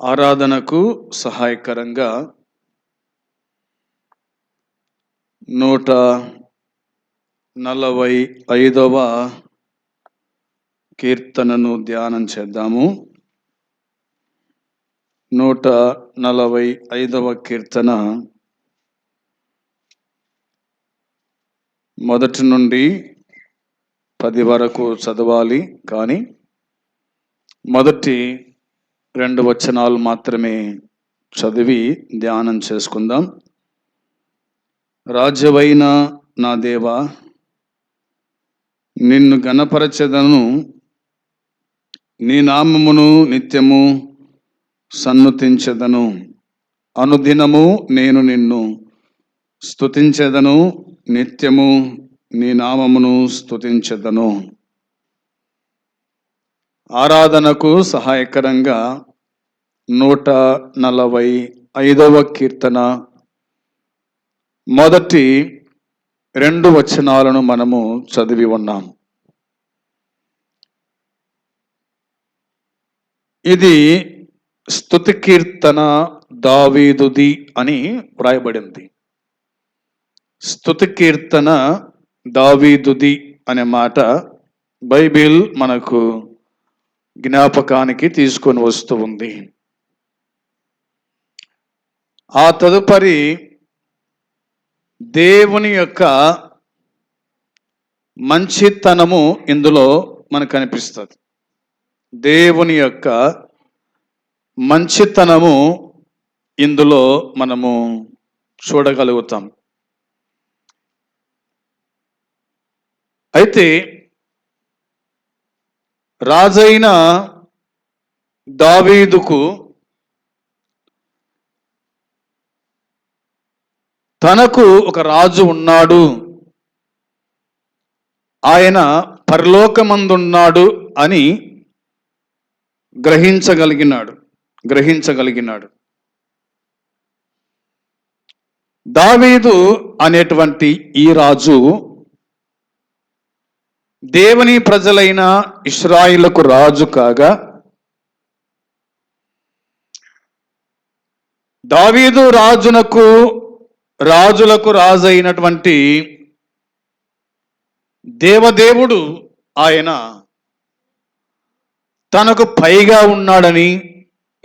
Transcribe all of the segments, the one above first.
ఆరాధనకు సహాయకరంగా నూట నలభై ఐదవ కీర్తనను ధ్యానం చేద్దాము. నూట నలభై ఐదవ కీర్తన మొదటి నుండి పది వరకు చదవాలి. కానీ మొదటి రెండు వచనాలు మాత్రమే చదివి ధ్యానం చేసుకుందాం. రాజ్యవైన నా దేవా నిన్ను గణపరచెదను నీ నామమును నిత్యము సన్నుతించెదను. అనుదినము నేను నిన్ను స్తుతించదను. నిత్యము నీ నామమును స్తుతించదను. ఆరాధనకు సహాయకరంగా నూట నలభై ఐదవ కీర్తన. మొదటి రెండు వచనాలను మనము చదివి ఉన్నాం. ఇది స్థుతి కీర్తన దావీదుది అని వ్రాయబడింది. స్థుతి కీర్తన దావీదుది అనే మాట బైబిల్ మనకు జ్ఞాపకానికి తీసుకొని వస్తూ ఉంది. ఆ తదుపరి దేవుని యొక్క మంచితనము ఇందులో మనకు కనిపిస్తుంది. దేవుని యొక్క మంచితనము ఇందులో మనము చూడగలుగుతాం. అయితే రాజైన దావీదుకు తనకు ఒక రాజు ఉన్నాడు. ఆయన పరలోకమందున్నాడు అని గ్రహించగలిగినాడు గ్రహించగలిగినాడు. దావీదు అనేటువంటి ఈ రాజు దేవుని ప్రజలైన ఇస్రాయిలకు రాజు కాగా దావీదు రాజునకు రాజులకు రాజైనటువంటి దేవదేవుడు ఆయన తనకు పైగా ఉన్నాడని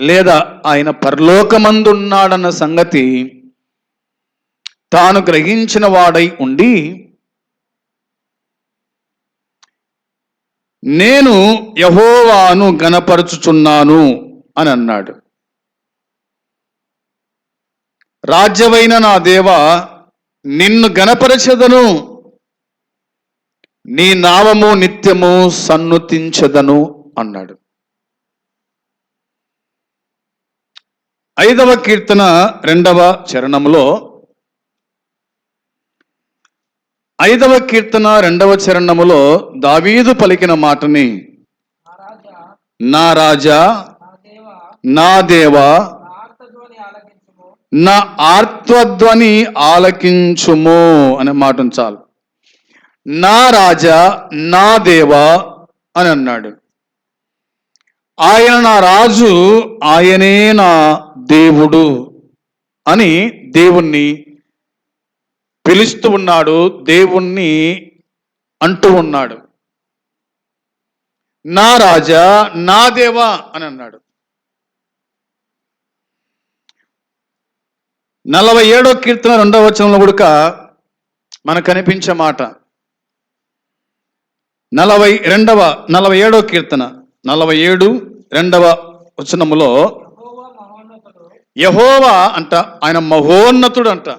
లేదా ఆయన పరలోకమందున్నాడన్న సంగతి తాను గ్రహించిన వాడై ఉండి నేను యహోవాను గనపరుచుచున్నాను అని అన్నాడు. రాజ్యమైన నా దేవ నిన్ను గణపరచదను నీ నామము నిత్యము సన్నుతించదను అన్నాడు. ఐదవ కీర్తన రెండవ చరణంలో ఐదవ కీర్తన రెండవ చరణములో దావీదు పలికిన మాటని నా రాజా నా రాజా నా దేవ నా దేవా నా ఆర్తధ్వని ఆలకించుము నా ఆర్త్వధ్వని ఆలకించుము అనే మాట చాలు. నా రాజా నా దేవా అని అన్నాడు. ఆయన నా రాజు ఆయనే నా దేవుడు అని దేవుణ్ణి పిలుస్తూ ఉన్నాడు దేవుణ్ణి అంటూ ఉన్నాడు. నా రాజా నా దేవా అని అన్నాడు. నలభై ఏడో కీర్తన రెండవ వచనంలో కూడా మనకు కనిపించే మాట. నలభై రెండవ నలభై ఏడో కీర్తన నలభై ఏడు రెండవ వచనములో యహోవా అంట ఆయన మహోన్నతుడు అంట.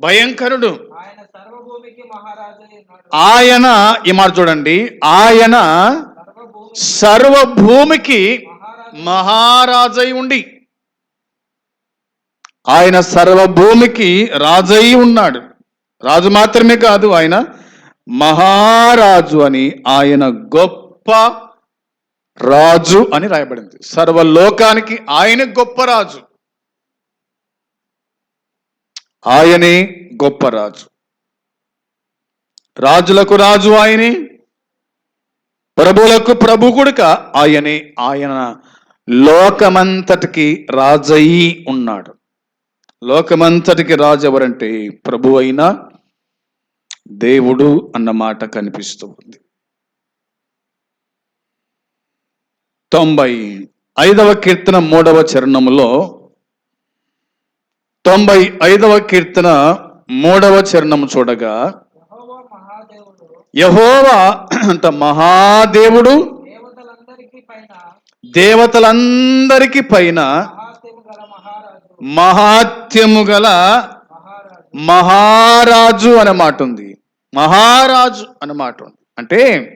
భయంకరుడు. ఆయన ఈ మాట చూడండి ఆయన సర్వభూమికి మహారాజై ఉండి ఆయన సర్వభూమికి రాజయి ఉన్నాడు. రాజు మాత్రమే కాదు ఆయన మహారాజు అని ఆయన గొప్ప రాజు అని రాయబడింది. సర్వలోకానికి ఆయన గొప్ప రాజు. ఆయనే గొప్ప రాజు. రాజులకు రాజు ఆయనే ప్రభులకు ప్రభు కొడుక ఆయనే ఆయన లోకమంతటికి రాజయి ఉన్నాడు. లోకమంతటికి రాజు ఎవరంటే ప్రభు అయిన దేవుడు అన్న మాట కనిపిస్తూ ఉంది. తొంభై ఐదవ కీర్తన మూడవ చరణములో తొంభై ఐదవ కీర్తన మూడవ చరణము చూడగా యెహోవా అంట మహాదేవుడు దేవతలందరికీ పైన దేవతలందరికి పైన మహాత్యము గల మహారాజు మహాత్యము గల మహారాజు మహారాజు అనే మాట ఉంది. మహారాజు అనే మాట ఉంది. అంటే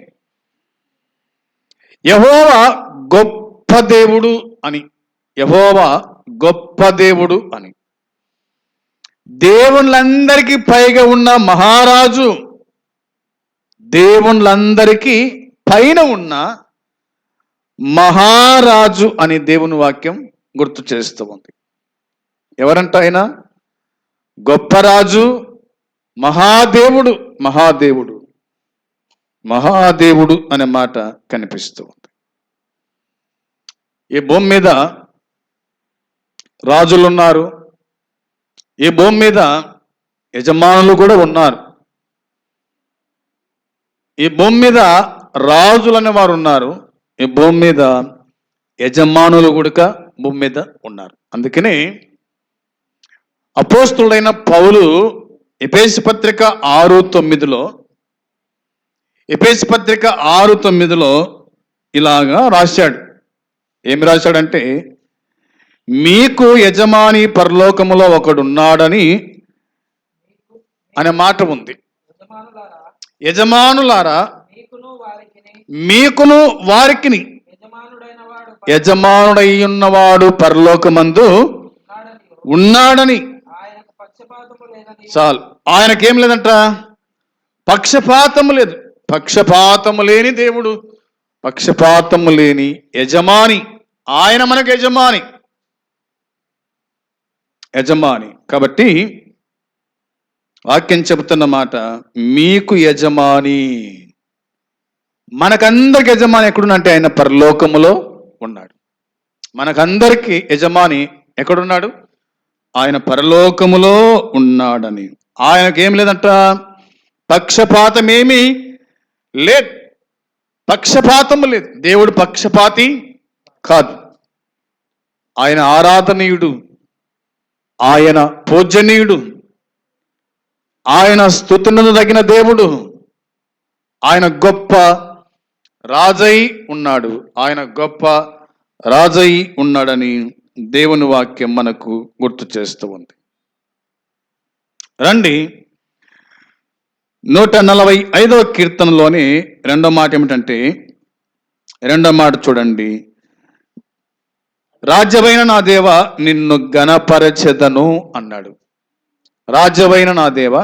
యహోవా గొప్ప దేవుడు అని. యహోవా గొప్ప దేవుడు అని. దేవుళ్ళందరికీ పైగా ఉన్న మహారాజు దేవుళ్ళందరికీ పైన ఉన్న మహారాజు అని దేవుని వాక్యం గుర్తు చేస్తూ ఉంది. ఎవరంట ఆయన? గొప్ప రాజు మహాదేవుడు మహాదేవుడు. మహాదేవుడు అనే మాట కనిపిస్తూ ఉంది. ఈ భూమి మీద రాజులు ఉన్నారు ఈ భూమి మీద యజమానులు కూడా ఉన్నారు? ఈ భూమి మీద రాజులు అనే వారు ఉన్నారు? ఈ భూమి మీద యజమానులు కూడా భూమి మీద ఉన్నారు. అందుకని అపోస్తుడైన పౌలు ఎపేసి పత్రిక ఆరు తొమ్మిదిలో ఎపేసి పత్రిక ఆరు తొమ్మిదిలో ఇలాగా రాశాడు. ఏమి రాశాడంటే మీకు యజమాని పరలోకములో ఒకడున్నాడని అనే మాట ఉంది. యజమానులారా మీకును వారికి వారికిని వాడు యజమానుడై ఉన్నవాడు పరలోకమందు ఉన్నాడని ఉన్నాడని ఆయనకు పక్షపాతము లేదని చాలు ఆయనకేం లేదంట? పక్షపాతము లేదు. పక్షపాతము లేని దేవుడు పక్షపాతము లేని యజమాని. ఆయన మనకు యజమాని. యజమాని. కాబట్టి వాక్యం చెబుతున్న మాట మీకు యజమాని. మనకందరికి యజమాని ఎక్కడున్నంటే ఆయన పరలోకములో ఉన్నాడు. మనకందరికి యజమాని ఎక్కడున్నాడు? ఆయన పరలోకములో ఉన్నాడని. ఆయనకేం లేదంట? పక్షపాతమేమి లేదు. పక్షపాతము లేదు. దేవుడు పక్షపాతి కాదు. ఆయన ఆరాధనీయుడు. ఆయన పూజనీయుడు. ఆయన స్థుతునకు తగిన దేవుడు. ఆయన గొప్ప రాజై ఉన్నాడు. ఆయన గొప్ప రాజై ఉన్నాడని దేవుని వాక్యం మనకు గుర్తు చేస్తూ ఉంది. రండి. నూట నలభై ఐదవ కీర్తనలోని రెండో మాట ఏమిటంటే రెండో మాట చూడండి. రాజ్యమైన నా దేవ నిన్ను గణపరచెదను అన్నాడు. రాజ్యమైన నా దేవ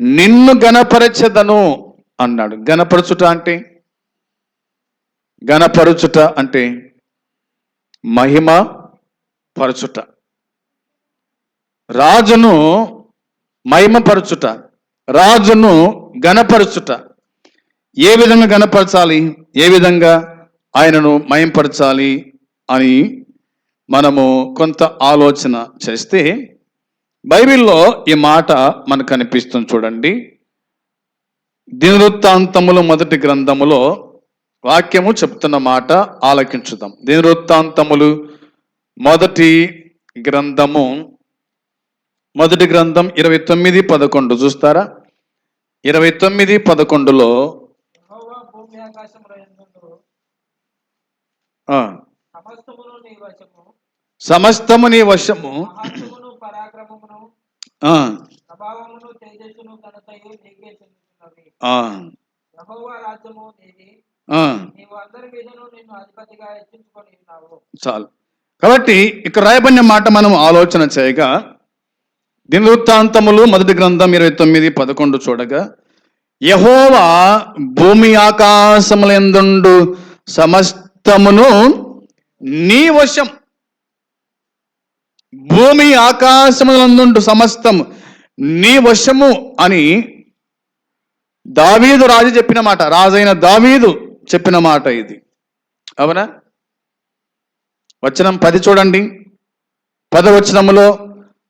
నిన్ను గణపరచెదను అన్నాడు. గణపరచుట అంటే? గణపరచుట అంటే మహిమ పరచుట. రాజును మహిమపరచుట. రాజును గణపరచుట ఏ విధంగా గణపరచాలి ఏ విధంగా ఆయనను మయంపరచాలి అని మనము కొంత ఆలోచన చేస్తే బైబిల్లో ఈ మాట మనకు కనిపిస్తుంది చూడండి. దినవృత్తాంతములు మొదటి గ్రంథములో వాక్యము చెప్తున్న మాట ఆలకించుదాం. దినవృత్తాంతములు మొదటి గ్రంథము మొదటి గ్రంథం ఇరవై తొమ్మిది పదకొండు చూస్తారా? ఇరవై తొమ్మిది పదకొండులో సమస్తము నీ వశము. చాలు. కాబట్టి ఇక్కడ రాయబడిన మాట మనం ఆలోచన చేయగా దినవృత్తాంతములు మొదటి గ్రంథం ఇరవై తొమ్మిది పదకొండు చూడగా యహోవా భూమి ఆకాశములందుండు? సమస్తమును నీ వశం. భూమి ఆకాశములందుండు? సమస్తము నీ వశము అని దావీదు రాజు చెప్పిన మాట రాజైన దావీదు చెప్పిన మాట ఇది. అవునా? వచనం పది చూడండి. పదవచనములో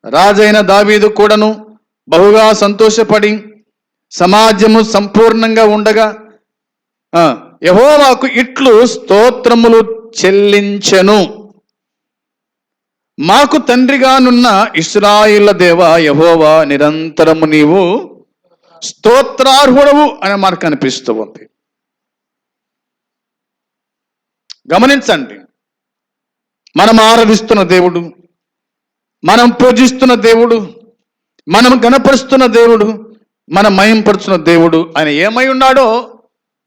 రాజైన దావీదు కూడాను బహుగా సంతోషపడి సమాజము సంపూర్ణంగా ఉండగా యహోవాకు ఇట్లు స్తోత్రములు చెల్లించెను. మాకు తండ్రిగానున్న ఇస్రాయిల దేవ యహోవా నిరంతరము నీవు స్తోత్రార్హుడవు అని మనకు అనిపిస్తూ ఉంది. గమనించండి. మనం ఆరాధిస్తున్న దేవుడు మనం పూజిస్తున్న దేవుడు మనం గణపరుస్తున్న దేవుడు మనం మయంపరుచున్న దేవుడు ఆయన ఏమై ఉన్నాడో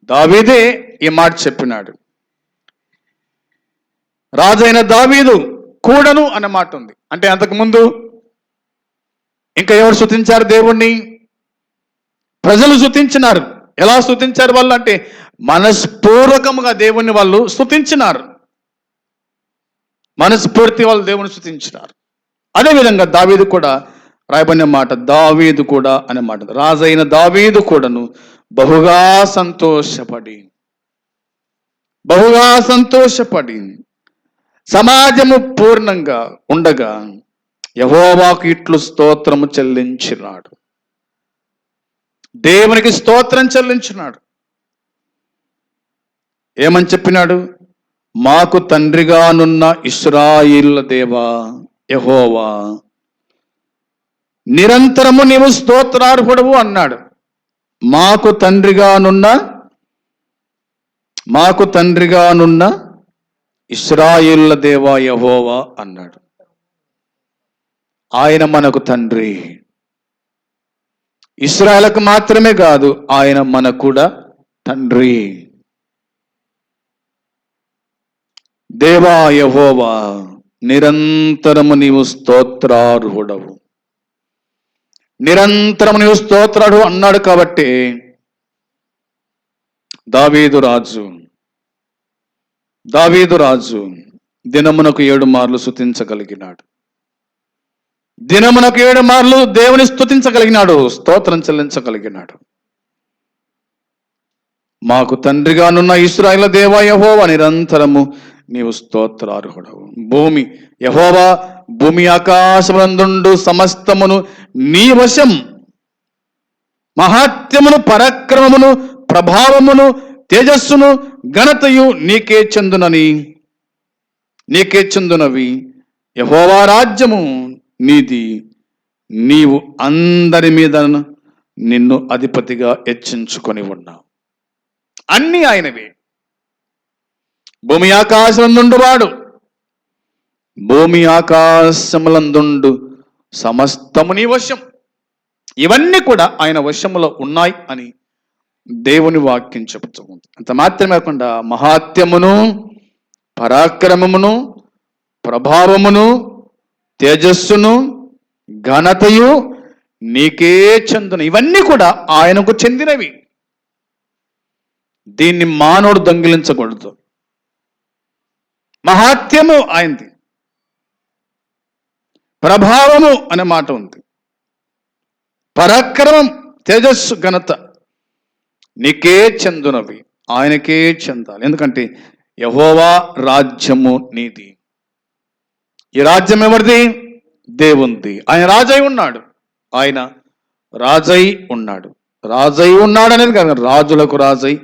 దావీదే ఈ మాట చెప్పినాడు. రాజైన దావీదు కూడను అనే మాట ఉంది. అంటే అంతకుముందు ఇంకా ఎవరు శృతించారు దేవుణ్ణి? ప్రజలు శృతించినారు. ఎలా స్తుతించారు వాళ్ళు అంటే మనస్పూర్వకముగా దేవుణ్ణి వాళ్ళు స్తుతించినారు మనస్ఫూర్తి వాళ్ళు దేవుని స్థుతించినారు. అదేవిధంగా దావీదు కూడా రాయబడిన మాట దావీదు కూడా అనే మాట. రాజైన దావీదు కూడాను బహుగా సంతోషపడి బహుగా సంతోషపడి సమాజము పూర్ణంగా ఉండగా యహోవాకు ఇట్లు స్తోత్రము చెల్లించినాడు. దేవునికి స్తోత్రం చెల్లించినాడు. ఏమని చెప్పినాడు? మాకు తండ్రిగానున్న ఇస్రాయిల్ దేవా యహోవా. నిరంతరము నీవు స్తోత్రార్హుడవు అన్నాడు. మాకు తండ్రిగానున్న మాకు తండ్రిగానున్న ఇస్రాయిల్ల దేవా యహోవా అన్నాడు. ఆయన మనకు తండ్రి. ఇస్రాయలకు మాత్రమే కాదు ఆయన మనకు కూడా తండ్రి. దేవా యహోవా నిరంతరము నీవు స్తోత్రార్హుడవు. నిరంతరము నీవు స్తోత్రాడు అన్నాడు కాబట్టి దావీదు రాజు దావీదు రాజు దినమునకు ఏడు మార్లు స్తుతించగలిగినాడు. దినమునకు ఏడు మార్లు దేవుని స్థుతించగలిగినాడు స్తోత్రం చెల్లించగలిగినాడు. మాకు తండ్రిగానున్న ఇస్రాయిల దేవా యహోవా నిరంతరము నీవు స్తోత్రార్హుడవు. భూమి యహోవా భూమి ఆకాశమునందుండు సమస్తమును నీ వశం. మహాత్యమును పరాక్రమమును ప్రభావమును తేజస్సును ఘనతయు నీకే చెందునని నీకే చెందునవి. యహోవా రాజ్యము నీది. నీవు అందరి మీద నిన్ను అధిపతిగా హెచ్చించుకొని ఉన్నావు. అన్నీ ఆయనవే. భూమి ఆకాశముందువాడు భూమి ఆకాశములందుండు సమస్తము నీ వశం. ఇవన్నీ కూడా ఆయన వశములో ఉన్నాయి అని దేవుని వాక్యం చెబుతూ ఉంది. అంత మాత్రమే కాకుండా మహాత్యమును పరాక్రమమును ప్రభావమును తేజస్సును ఘనతయు నీకే చెందును. ఇవన్నీ కూడా ఆయనకు చెందినవి. దీన్ని మానవుడు దొంగిలించకూడదు. మహాత్యము ఆయనది ప్రభావము అనే మాట ఉంది. పరాక్రమం తేజస్సు ఘనత నీకే చెందునవి. ఆయనకే చెందాలి. ఎందుకంటే యహోవా రాజ్యము నీది. ఈ రాజ్యం ఎవరిది? దేవుంది. ఆయన రాజై ఉన్నాడు. ఆయన రాజై ఉన్నాడు. రాజై ఉన్నాడు అనేది కాదు రాజులకు రాజై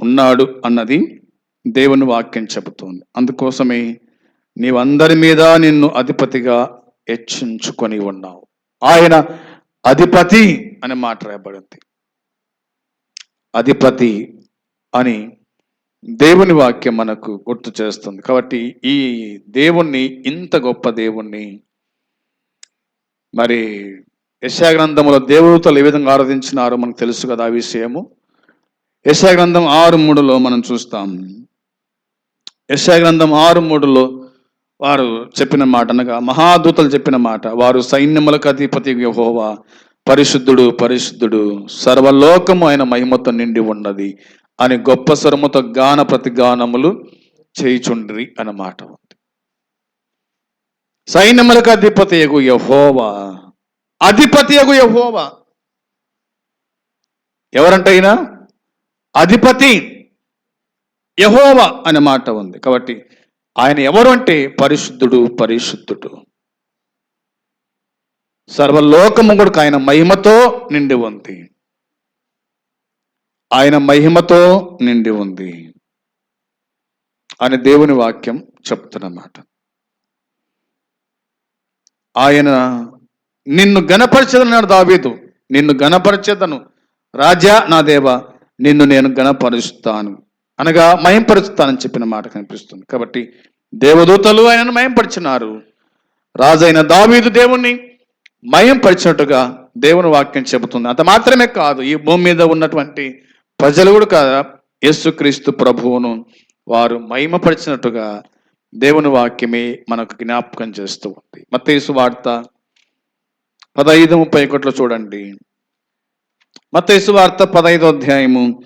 ఉన్నాడు అన్నది దేవుని వాక్యం చెబుతోంది. అందుకోసమే నీవందరి మీద నిన్ను అధిపతిగా హెచ్చించుకొని ఉన్నావు. ఆయన అధిపతి అని మాట రాయబడింది. అధిపతి అని దేవుని వాక్యం మనకు గుర్తు చేస్తుంది. కాబట్టి ఈ దేవుణ్ణి ఇంత గొప్ప దేవుణ్ణి మరి యశాగ్రంథములో దేవతలు ఏ విధంగా ఆరాధించినారో మనకు తెలుసు కదా ఆ విషయము. యశాగ్రంథం ఆరు మూడులో మనం చూస్తాం. యశాగ్రంథం ఆరు మూడులో వారు చెప్పిన మాట అనగా మహాదూతలు చెప్పిన మాట వారు సైన్యములకు అధిపతి యహోవా పరిశుద్ధుడు పరిశుద్ధుడు సర్వలోకము ఆయన మహిమతో నిండి ఉన్నది అని గొప్ప స్వరముతో గాన ప్రతిగానములు చేయుచుండ్రి అన్నమాట ఉంది. సైన్యములకు అధిపతి ఎగు యహోవా అధిపతి ఎగు యహోవా. ఎవరంటే అధిపతి. యహోవ అనే మాట ఉంది. కాబట్టి ఆయన ఎవరు అంటే? పరిశుద్ధుడు పరిశుద్ధుడు. సర్వలోకము కూడా ఆయన మహిమతో నిండి ఉంది. ఆయన మహిమతో నిండి ఉంది. అని దేవుని వాక్యం చెప్తున్నమాట. ఆయన నిన్ను గణపరచదన్నాడు దావీదు. నిన్ను గణపరిచేదను రాజా నా దేవ నిన్ను నేను గణపరుస్తాను అనగా మయంపరుస్తానని చెప్పిన మాట కనిపిస్తుంది. కాబట్టి దేవదూతలు ఆయనను మయంపరిచినారు. రాజైన దావీదు దేవుణ్ణి మయంపరిచినట్టుగా దేవుని వాక్యం చెబుతుంది. అంత మాత్రమే కాదు ఈ భూమి మీద ఉన్నటువంటి ప్రజలు కూడా కాదా? యేసుక్రీస్తు ప్రభువును వారు మహిమపరిచినట్టుగా దేవుని వాక్యమే మనకు జ్ఞాపకం చేస్తూ ఉంది. మతేసు వార్త పదహైదు ముప్పై ఒకటిలో చూడండి. మతేసు వార్త పదహైదు అధ్యాయము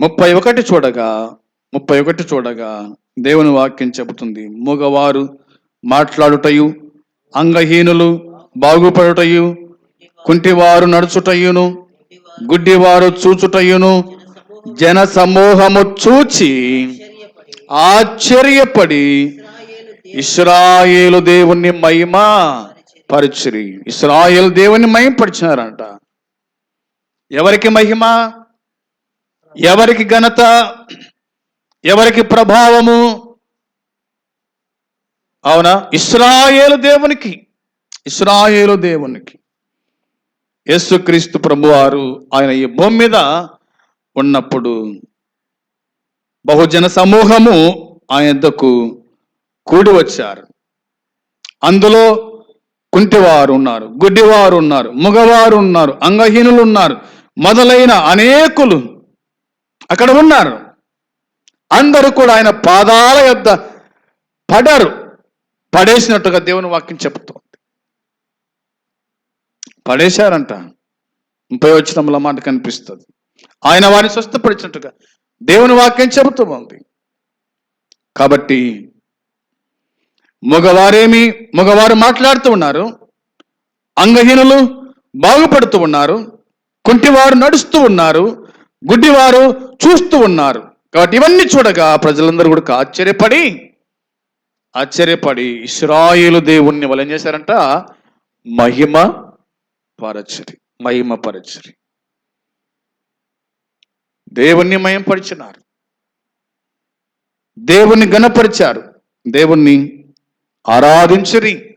ముప్పై ఒకటి చూడగా ముప్పై ఒకటి చూడగా దేవుని వాక్యం చెబుతుంది. మూగవారు మాట్లాడుటయు అంగహీనులు బాగుపడుటయు కుంటివారు నడుచుటయును గుడ్డివారు చూచుటయును జన సమూహము చూచి ఆశ్చర్యపడి ఇస్రాయేలు దేవుని మహిమ పరిచిరి. ఇస్రాయేల్ దేవుని మహిమపరిచినారంట ఎవరికి మహిమ? ఎవరికి ఘనత ఎవరికి ప్రభావము? అవునా? ఇస్రాయేలు దేవునికి ఇస్రాయేలు దేవునికి. యేసుక్రీస్తు ప్రభువారు ఆయన ఈ భూమి మీద ఉన్నప్పుడు బహుజన సమూహము ఆయనకు కూడి వచ్చారు. అందులో కుంటివారు ఉన్నారు గుడ్డివారు ఉన్నారు మగవారు ఉన్నారు అంగహీనులు ఉన్నారు. మొదలైన అనేకులు అక్కడ ఉన్నారు. అందరూ కూడా ఆయన పాదాల యొద్ద పడరు. పడేసినట్టుగా దేవుని వాక్యం చెబుతోంది. పడేశారంట. ముప్పై వచ్చినముల మాట కనిపిస్తుంది. ఆయన వారిని స్వస్థపరిచినట్టుగా దేవుని వాక్యం చెబుతూ ఉంది కాబట్టి మగవారేమి మగవారు మాట్లాడుతూ ఉన్నారు. అంగహీనులు బాగుపడుతూ ఉన్నారు. కుంటివారు నడుస్తూ ఉన్నారు. గుడ్డివారు చూస్తూ ఉన్నారు. కాబట్టి ఇవన్నీ చూడగా ప్రజలందరూ కూడా ఆశ్చర్యపడి ఆశ్చర్యపడి ఇస్రాయిలు దేవుణ్ణి వాళ్ళు ఏం చేశారంట? మహిమ పరచరి మహిమ పరచరి. దేవుణ్ణి మయంపరిచినారు. దేవుణ్ణి గణపరిచారు దేవుణ్ణి ఆరాధించరి.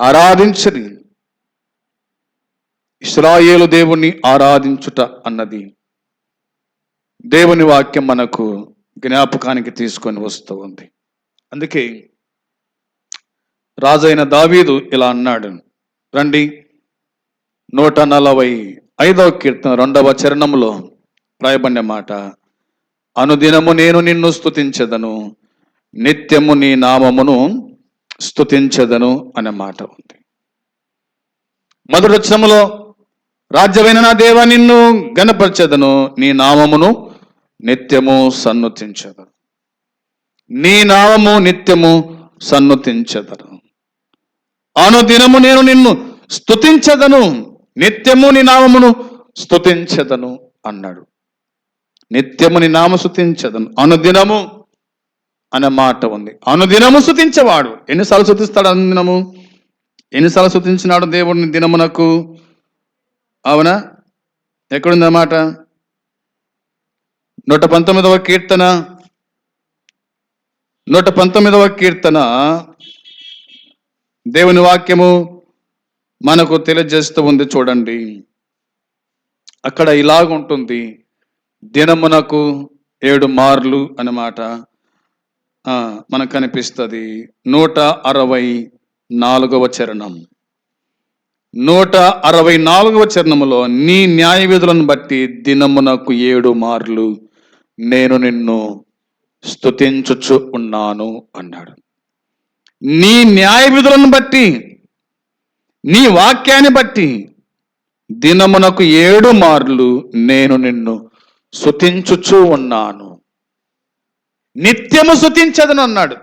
ఆరాధించరి. ఇస్రాయేలు దేవుణ్ణి ఆరాధించుట అన్నది. దేవుని వాక్యం మనకు జ్ఞాపకానికి తీసుకొని వస్తూ ఉంది. అందుకే రాజైన దావీదు ఇలా అన్నాడు. రండి నూట నలభై ఐదవ కీర్తన రెండవ చరణంలో రాయబడిన మాట అనుదినము నేను నిన్ను స్తుతించదను నిత్యము నీ నామమును స్తుతించదను అనే మాట ఉంది. మొదటి వచనములో రాజ్యమైన నా దేవ నిన్ను గణపరచదను నీ నామమును నిత్యము సన్నుతించదను. నీ నామము నిత్యము సన్నుతించదను. అనుదినము నేను నిన్ను స్తుతించదను నిత్యము నీ నామమును స్తుతించదను అన్నాడు. నిత్యము నీ నామ స్థుతించదను అనుదినము అనే మాట ఉంది. అనుదినము స్థుతించేవాడు ఎన్నిసార్లు స్తుతిస్తాడు అనుదినము? ఎన్నిసార్లు స్తుతించినాడు దేవుడిని దినమునకు? అవునా? ఎక్కడుందన్నమాట? నూట పంతొమ్మిదవ కీర్తన. నూట పంతొమ్మిదవ కీర్తన. దేవుని వాక్యము మనకు తెలియజేస్తూ ఉంది చూడండి. అక్కడ ఇలాగుంటుంది. దినమునకు ఏడు మార్లు అన్నమాట. మనకు కనిపిస్తుంది. నూట అరవై నాలుగవ చరణం. నూట అరవై నాలుగవ చరణములో నీ న్యాయ విధులను బట్టి దినమునకు ఏడు మార్లు నేను నిన్ను స్తుతించుచు ఉన్నాను అన్నాడు. నీ న్యాయ విధులను బట్టి నీ వాక్యాన్ని బట్టి దినమునకు ఏడు మార్లు నేను నిన్ను స్తుతించుచు ఉన్నాను. నిత్యము స్తుతించదను అన్నాడు.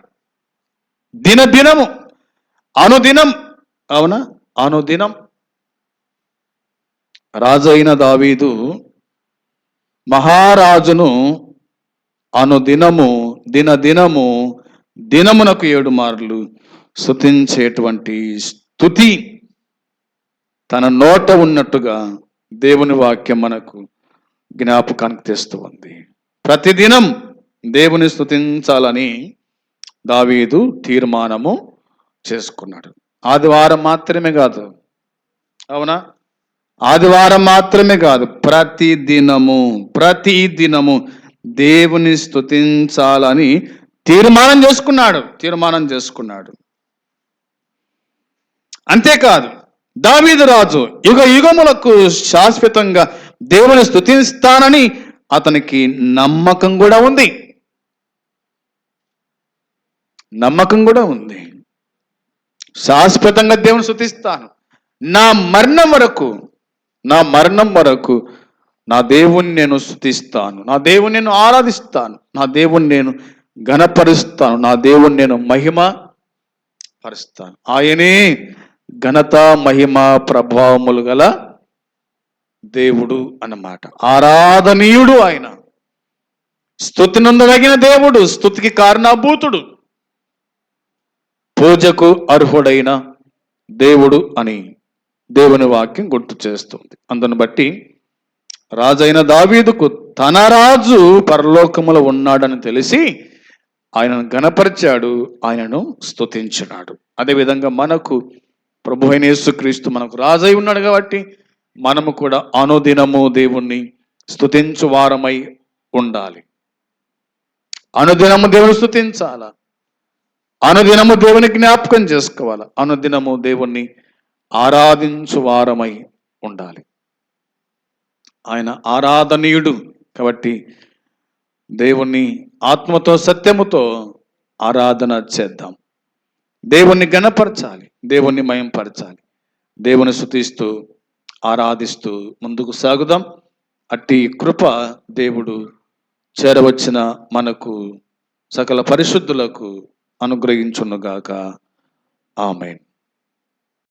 దినదినము అనుదినం అవునా? అనుదినం. రాజైన దావీదు మహారాజును అనుదినము దినదినము దినమునకు ఏడు మార్లు స్థుతించేటువంటి స్థుతి తన నోట ఉన్నట్టుగా దేవుని వాక్యం మనకు జ్ఞాపకానికి తెస్తూ ఉంది. ప్రతిదినం దేవుని స్థుతించాలని దావీదు తీర్మానము చేసుకున్నాడు. ఆదివారం మాత్రమే కాదు. అవునా? ఆదివారం మాత్రమే కాదు ప్రతి దినము ప్రతి దినము దేవుని స్తుతించాలని తీర్మానం చేసుకున్నాడు తీర్మానం చేసుకున్నాడు. అంతేకాదు దావీదు రాజు యుగ యుగములకు శాశ్వతంగా దేవుని స్తుతిస్తానని అతనికి నమ్మకం కూడా ఉంది. నమ్మకం కూడా ఉంది. శాశ్వతంగా దేవుని స్తుతిస్తాను. నా మరణం వరకు నా మరణం వరకు నా దేవుణ్ణి నేను స్తుతిస్తాను. నా దేవుణ్ణి నేను ఆరాధిస్తాను. నా దేవుణ్ణి నేను ఘనపరుస్తాను. నా దేవుణ్ణి నేను మహిమ పరుస్తాను ఆయనే ఘనత మహిమ ప్రభావములు గల దేవుడు అన్నమాట. ఆరాధనీయుడు ఆయన. స్తుతి నందదగిన దేవుడు స్థుతికి కారణభూతుడు. పూజకు అర్హుడైన దేవుడు అని దేవుని వాక్యం గుర్తు చేస్తుంది. అందును బట్టి రాజైన దావీదుకు తన రాజు పరలోకములో ఉన్నాడని తెలిసి ఆయనను గణపరిచాడు ఆయనను స్తుతించినాడు. అదేవిధంగా మనకు ప్రభు అయిన యేసుక్రీస్తు మనకు రాజై ఉన్నాడు కాబట్టి మనము కూడా అనుదినము దేవుణ్ణి స్తుతించు వారమై ఉండాలి. అనుదినము దేవుని స్థుతించాల అనుదినము దేవుని జ్ఞాపకం చేసుకోవాలి? అనుదినము దేవుణ్ణి ఆరాధించు వారమై ఉండాలి. ఆయన ఆరాధనీయుడు కాబట్టి దేవుణ్ణి ఆత్మతో సత్యముతో ఆరాధన చేద్దాం. దేవుణ్ణి గణపరచాలి దేవుణ్ణి మయంపరచాలి. దేవుని శుతిస్తూ ఆరాధిస్తూ ముందుకు సాగుదాం. అట్టి కృప దేవుడు చేరవచ్చిన మనకు సకల పరిశుద్ధులకు అనుగ్రహించునుగాక. ఆమెన్.